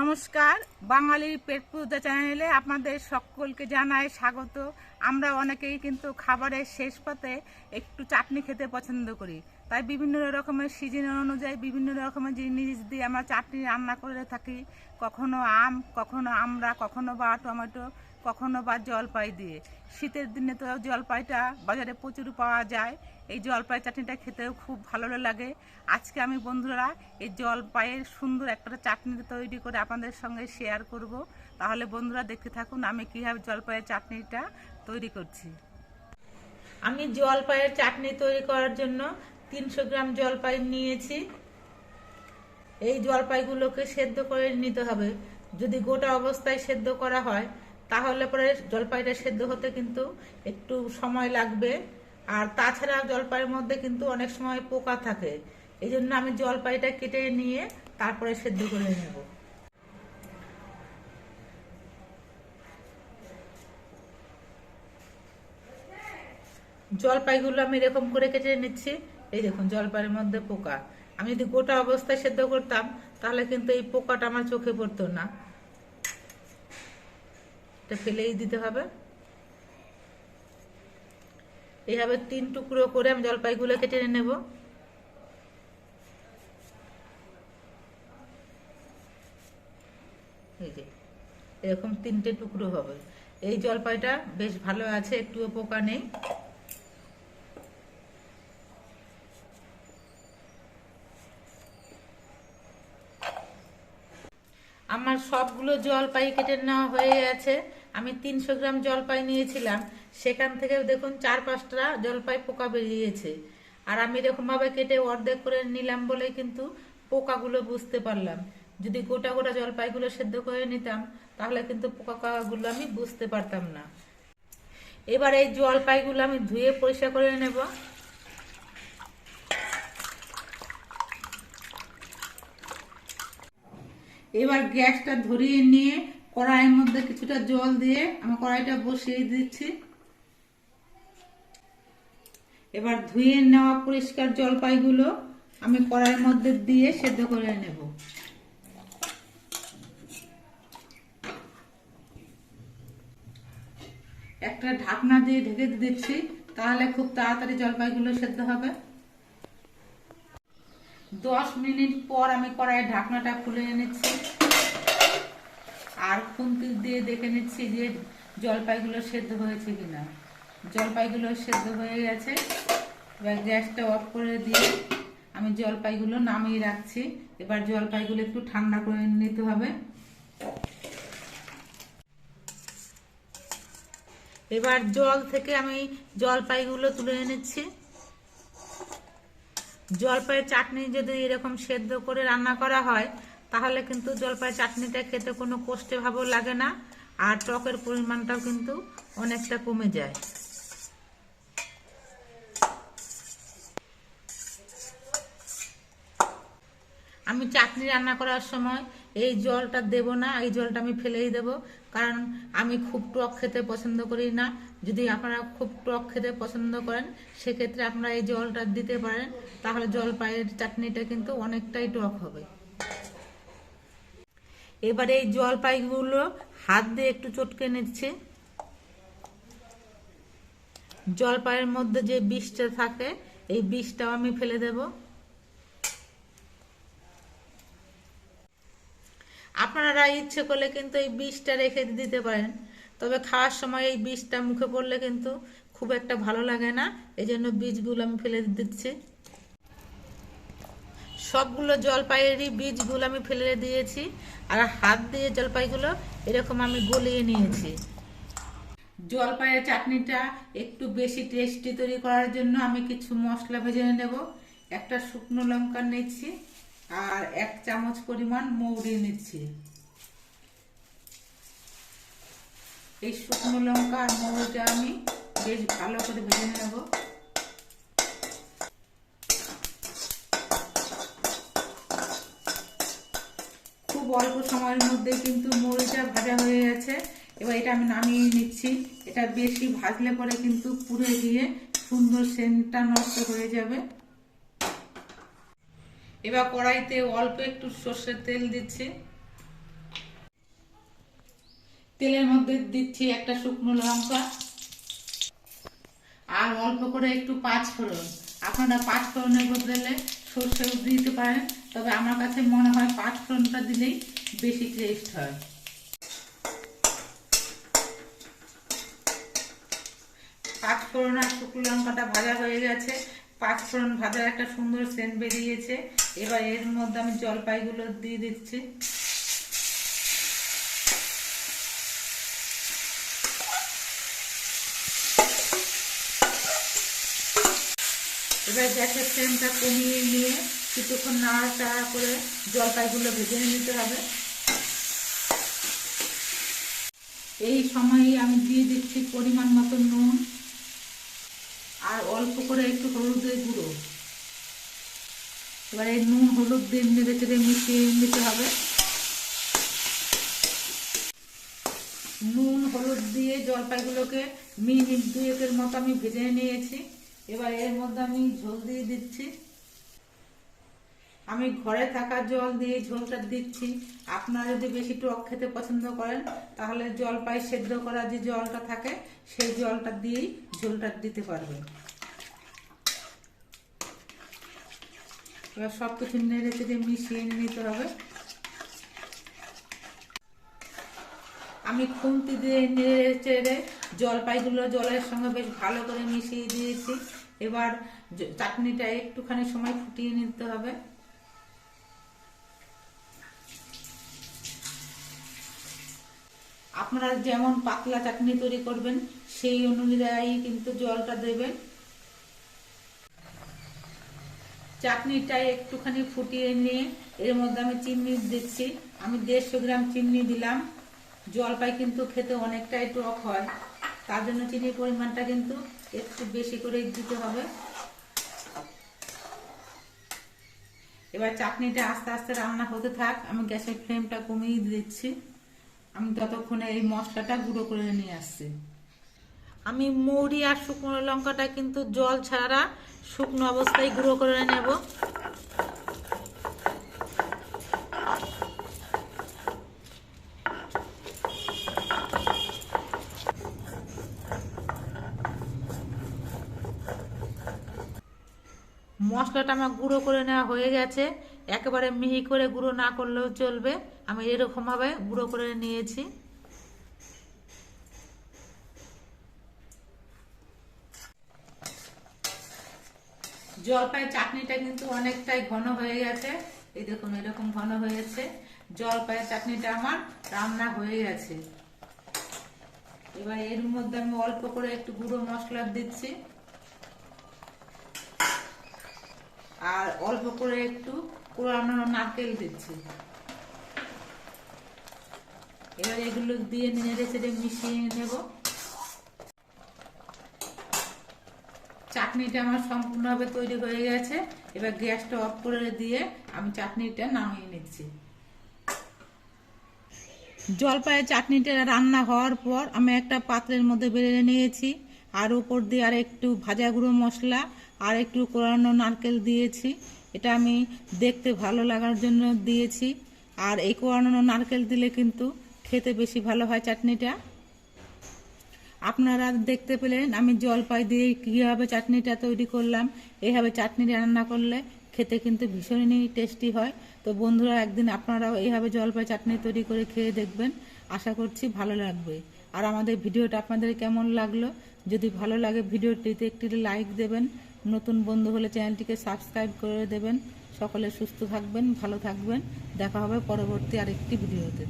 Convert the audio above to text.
নমস্কার, বাঙালির পেট পূজা চ্যানেলে আপনাদের সকলকে জানায় স্বাগত। আমরা অনেকেই কিন্তু খাবারের শেষ পাতে একটু চাটনি খেতে পছন্দ করি। তাই বিভিন্ন রকমের সিজন অনুযায়ী বিভিন্ন রকমের জিনিস দিয়ে আমরা চাটনি রান্না করে থাকি। কখনো আম, কখনো আমরা, কখনো বা টমেটো। কখনো বা জলপাই দিয়ে। শীতের দিনে তো জলপাইটা বাজারে প্রচুর পাওয়া যায়। এই জলপাই চাটনিটা খেতেও খুব ভালো লাগে। আজকে আমি বন্ধুরা এই জলপাইয়ের সুন্দর একটা চাটনি তৈরি করে আপনাদের সঙ্গে শেয়ার করব। তাহলে বন্ধুরা দেখতে থাকুন আমি কীভাবে জলপাইয়ের চাটনিটা তৈরি করছি। আমি জলপাইয়ের চাটনি তৈরি করার জন্য তিনশো গ্রাম জলপাই নিয়েছি। এই জলপাইগুলোকে সেদ্ধ করে নিতে হবে। যদি গোটা অবস্থায় সেদ্ধ করা হয় তাহলে পরে জলপাইটা সেদ্ধ হতে কিন্তু একটু সময় লাগবে। আর তাছাড়া জলপাইয়ের মধ্যে কিন্তু অনেক সময় পোকা থাকে। এই জন্য আমি জলপাইটা কেটে নিয়ে তারপরে সেদ্ধ করে নেব। জলপাইগুলো আমি এরকম করে কেটে নিচ্ছি। এই দেখুন, জলপাইয়ের মধ্যে পোকা। আমি যদি গোটা অবস্থায় সেদ্ধ করতাম, তাহলে কিন্তু এই পোকাটা আমার চোখে পড়তো না। এটা ফেলেই দিতে হবে। এইভাবে তিন টুকরো করে আমি জলপাইগুলো কেটে নেব। এরকম তিনটে টুকরো হবে। এই জলপাইটা বেশ ভালো আছে, একটুও পোকা নেই। আমার সবগুলো জলপাই কেটে নেওয়া হয়ে গেছে। আমি তিনশো গ্রাম জলপাই নিয়েছিলাম। সেখান থেকে দেখুন চার পাঁচটা জলপাই পোকা বেরিয়েছে। আর আমি এরকমভাবে কেটে অর্ধেক করে নিলাম বলে কিন্তু পোকাগুলো বুঝতে পারলাম। যদি গোটা গোটা জলপাইগুলো সেদ্ধ করে নিতাম, তাহলে কিন্তু পোকাগুলো আমি বুঝতে পারতাম না। এবার এই জলপাইগুলো আমি ধুয়ে পরিষ্কার করে নেব। এবার গ্যাসটা ধরিয়ে নিয়ে কড়াইয়ের মধ্যে কিছুটা জল দিয়ে আমি কড়াইটা বসিয়ে দিচ্ছি। এবার ধুয়ে নেওয়া পরিষ্কার জলপাইগুলো আমি কড়াইয়ের মধ্যে দিয়ে সেদ্ধ করে নেব। একটা ঢাকনা দিয়ে ঢেকে দিচ্ছি, তাহলে খুব তাড়াতাড়ি জলপাইগুলো সেদ্ধ হবে। দশ মিনিট পর আমি কড়াইয়ের ঢাকনাটা খুলে এনেছি। আর খুন্তি দিয়ে দেখে নিচ্ছি যে জলপাইগুলো সেদ্ধ হয়েছে কিনা। জলপাইগুলো সেদ্ধ হয়ে গেছে। এবার গ্যাসটা অফ করে দিয়ে আমি জলপাইগুলো নামিয়ে রাখছি। এবার জলপাইগুলো একটু ঠান্ডা করে নিতে হবে। এবার জল থেকে আমি জলপাইগুলো তুলে এনেছি। জলপাইয়ের চাটনি যদি এরকম সেদ্ধ করে রান্না করা হয়, তাহলে কিন্তু জলপাইয়ের চাটনিটা খেতে কোনো কষ্টে ভাবও লাগে না, আর টকের পরিমাণটাও কিন্তু অনেকটা কমে যায়। আমি চাটনি রান্না করার সময় এই জলটা দেব না, এই জলটা আমি ফেলেই দেব। কারণ আমি খুব টক খেতে পছন্দ করি না। যদি আপনারা খুব টক খেতে পছন্দ করেন, সেক্ষেত্রে আপনারা এই জলটা দিতে পারেন। তাহলে জলপাইয়ের চাটনিটা কিন্তু অনেকটাই টক হবে। এবার এই জলপাইগুলো হাত দিয়ে একটু চটকে নিচ্ছে। জলপাইয়ের মধ্যে যে বিষটা থাকে, এই বিষটাও আমি ফেলে দেবো। আপনারা ইচ্ছে করলে কিন্তু এই বিষটা রেখে দিতে পারেন। তবে খাওয়ার সময় এই বিষটা মুখে পড়লে কিন্তু খুব একটা ভালো লাগে না। এই জন্য বীজগুলো আমি ফেলে দিচ্ছি। সবগুলো জলপাইয়েরই বীজগুলো আমি ফেলে দিয়েছি। আর হাত দিয়ে জলপাইগুলো এরকম আমি গলিয়ে নিয়েছি। জলপাইয়ের চাটনিটা একটু বেশি টেস্টি তৈরি করার জন্য আমি কিছু মশলা ভেজে নেব। একটা শুকনো লঙ্কা নিচ্ছি আর এক চামচ পরিমাণ মৌরি নিচ্ছি। এই শুকনো লঙ্কা আর মৌরিটা আমি বেশ ভালো করে ভেজে নেব। খুব অল্প সময়ের মধ্যে কিন্তু মৌরিটা ভাজা হয়ে গেছে। এবার এটা আমি নামিয়ে নিচ্ছি। এটা বেশি ভাজলে পরে কিন্তু পুড়ে গিয়ে সুন্দর সেন্টটা নষ্ট হয়ে যাবে। এবার কড়াইতে অল্প একটু সর্ষের তেল দিচ্ছি। তেলের মধ্যে দিচ্ছি একটা শুকনো লঙ্কা। আর অল্প করে একটু পাঁচ ফোড়ন। আপনারা পাঁচ ফোড়নের বদলে সর্ষেও দিতে পারেন, তবে আমার কাছে মনে হয় পাঁচ ফোড়নটা দিলেই বেশি টেস্ট হয়। পাঁচ ফোড়ন আর শুকনো লঙ্কাটা ভাজা হয়ে গেছে। পাঁচ ফোড়ন ভাজার একটা সুন্দর সেন্ট বেরিয়েছে। এবার এর মধ্যে আমি জলপাইগুলো দিয়ে দিচ্ছি। এবার গ্যাসের ফ্লেমটা কমিয়ে নিয়ে কিছুক্ষণ নাড়াচাড়া করে জলপাইগুলো ভেজে নিতে হবে। এই সময়ে আমি দিয়ে দিচ্ছি পরিমাণ মতো নুন আর অল্প করে একটু হলুদের গুঁড়ো। এবার এই নুন, হলুদ দিয়ে নেড়ে চেড়ে মিশিয়ে নিতে হবে। নুন, হলুদ দিয়ে জলপাইগুলোকে মিনিট দুয়েকের মতো আমি ভেজে নিয়েছি। এবার এর মধ্যে আমি ঝোল দিয়ে দিচ্ছি। আমি ঘরে থাকা জল দিয়ে ঝোলটা দিচ্ছি। আপনারা যদি বেশি টক খেতে পছন্দ করেন, তাহলে জল জলপাই সেদ্ধ করা যে জলটা থাকে, সেই জলটা দিয়েই ঝোলটা দিতে পারবেন। এবার সব কিছু নেড়ে চেড়ে মিশিয়ে নিতে হবে। আমি খুন্তি দিয়ে নেড়ে চেড়ে জলপাইগুলো জলের সঙ্গে বেশ ভালো করে মিশিয়ে দিয়েছি। এবার চাটনিটা একটুখানি সময় ফুটিয়ে নিতে হবে। আপনারা যেমন পাতলা চাটনি তৈরি করবেন, সেই অনুযায়ী কিন্তু জলটা দেবেন। চাটনিটা একটুখানি ফুটিয়ে নিয়ে এর মধ্যে আমি চিনি দিচ্ছি। আমি দেড়শো গ্রাম চিনি দিলাম। জলপাই কিন্তু খেতে অনেকটাই টক হয়। তার জন্য চিনির পরিমাণটা কিন্তু একটু বেশি করে দিতে হবে। এবার চাটনিটা আস্তে আস্তে রান্না হতে থাক। আমি গ্যাসের ফ্লেমটা কমিয়ে দিচ্ছি। আমি ততক্ষণে এই মশলাটা গুঁড়ো করে নিয়ে আসছি। আমি মৌরি আর শুকনো লঙ্কাটা কিন্তু জল ছাড়া শুকনো অবস্থায় গুঁড়ো করে নেব। মশলাটা আমার গুঁড়ো করে নেওয়া হয়ে গেছে। একেবারে মিহি করে গুঁড়ো না করলেও চলবে। আমি এরকমভাবে গুঁড়ো করে নিয়েছি। জলপাই চাটনিটা কিন্তু অনেকটাই ঘন হয়ে গেছে। এই দেখুন, এরকম ঘন হয়েছে। জলপাইয়ের চাটনিটা আমার রান্না হয়ে গেছে। এবার এর মধ্যে আমি অল্প করে একটু গুঁড়ো মশলা দিচ্ছি। আর অল্প করে একটু কোরানো নারকেল দিচ্ছি। এবার এগুলো দিয়ে নেড়ে চেড়ে মিশিয়ে নেব। চাটনিটা আমার সম্পূর্ণভাবে তৈরি হয়ে গেছে। এবার গ্যাসটা অফ করে দিয়ে আমি চাটনিটা নামিয়ে নিচ্ছি। জলপাইয়ের চাটনিটা রান্না হওয়ার পর আমি একটা পাত্রের মধ্যে বেড়ে নিয়েছি। আর উপর দিয়ে আর একটু ভাজা গুঁড়ো মশলা আর একটু কোরানো নারকেল দিয়েছি। এটা আমি দেখতে ভালো লাগার জন্য দিয়েছি। আর এই কোরানো নারকেল দিলে কিন্তু খেতে বেশি ভালো হয় চাটনিটা। আপনারা দেখতে পেলেন আমি জলপাই দিয়ে কীভাবে চাটনিটা তৈরি করলাম। এইভাবে চাটনি রান্না করলে খেতে কিন্তু ভীষণই টেস্টি হয়। তো বন্ধুরা, একদিন আপনারাও এইভাবে জলপাই চাটনি তৈরি করে খেয়ে দেখবেন। আশা করছি ভালো লাগবে। আর আমাদের ভিডিওটা আপনাদের কেমন লাগল? যদি ভালো লাগে ভিডিওটিতে একটি লাইক দেবেন। নতুন বন্ধু হলে চ্যানেলটিকে সাবস্ক্রাইব করে দেবেন। সকলে সুস্থ থাকবেন, ভালো থাকবেন। দেখা হবে পরবর্তী আরেকটি ভিডিওতে।